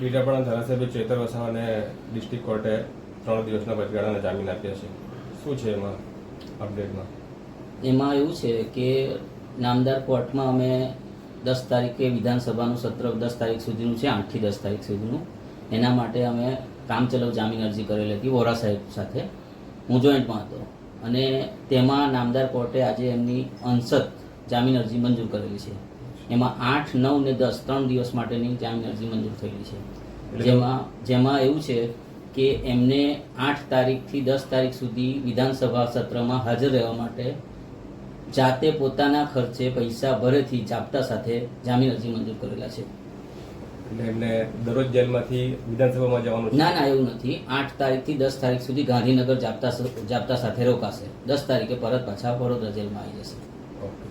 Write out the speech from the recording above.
ડેડિયાપાડા ધારાસભ્ય ચેતર વસાવાને ડિસ્ટ્રિક્ટ કોર્ટે ત્રણ દિવસના વચગાળાના જામીન આપ્યા છે. શું છે એમાં અપડેટમાં? એમાં એવું છે કે નામદાર કોર્ટમાં અમે દસ તારીખે વિધાનસભાનું સત્ર દસ તારીખ સુધીનું છે, આઠથી દસ તારીખ સુધીનું. એના માટે અમે કામચલાઉ જામીન અરજી કરેલી હતી વોરા સાહેબ સાથે. હું જોઈન્ટમાં હતો. અને તેમાં નામદાર કોર્ટે આજે એમની અંશત જામીન અરજી મંજૂર કરેલી છે. એમાં આઠ નવ ને દસ ત્રણ દિવસ માટેની જામીન અરજી મંજૂર થયેલી છે. જેમાં જેમાં એવું છે કે એમને આઠ તારીખથી દસ તારીખ સુધી વિધાનસભા સત્રમાં હાજર રહેવા માટે જાતે પોતાના ખર્ચે પૈસા ભરેથી જાપતા સાથે જામીન અરજી મંજૂર કરેલા છે. એટલે એમને દરરોજ જેલમાંથી વિધાનસભામાં જવાનું ના ના એવું નથી. આઠ તારીખથી દસ તારીખ સુધી ગાંધીનગર જાપતા જાપતા સાથે રોકાશે. દસ તારીખે પરત પાછા વડોદરા જેલમાં આવી જશે. ઓકે.